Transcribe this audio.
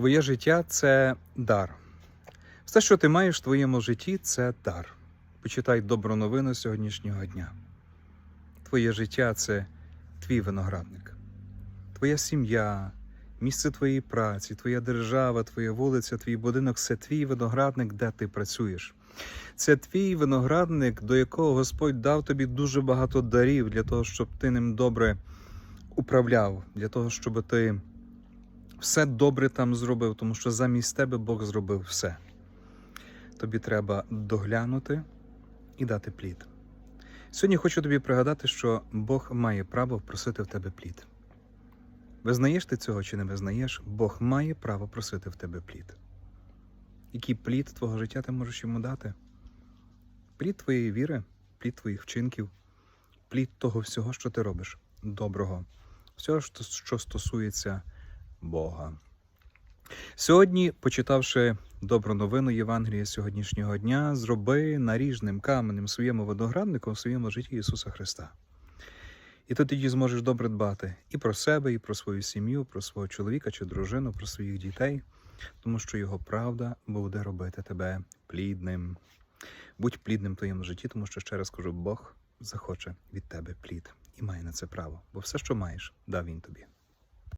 Твоє життя це дар. Все, що ти маєш в твоєму житті, це дар. Почитай добру новину сьогоднішнього дня. Твоє життя це твій виноградник, твоя сім'я, місце твоєї праці, твоя держава, твоя вулиця, твій будинок це твій виноградник, де ти працюєш. Це твій виноградник, до якого Господь дав тобі дуже багато дарів для того, щоб ти ним добре управляв, для того, щоб ти все добре там зробив, тому що замість тебе Бог зробив все. Тобі треба доглянути і дати плід. Сьогодні хочу тобі пригадати, що Бог має право просити в тебе плід. Визнаєш ти цього чи не визнаєш, Бог має право просити в тебе плід. Який плід твого життя ти можеш йому дати? Плід твоєї віри, плід твоїх вчинків, плід того всього, що ти робиш, доброго, всього, що- стосується Бога. Сьогодні, почитавши добру новину Євангелія сьогоднішнього дня, зроби наріжним каменем своєму винограднику в своєму житті Ісуса Христа. І ти тоді зможеш добре дбати і про себе, і про свою сім'ю, про свого чоловіка чи дружину, про своїх дітей, тому що Його правда буде робити тебе плідним. Будь плідним в твоєму житті, тому що ще раз кажу, Бог захоче від тебе плід і має на це право, бо все, що маєш, дав він тобі.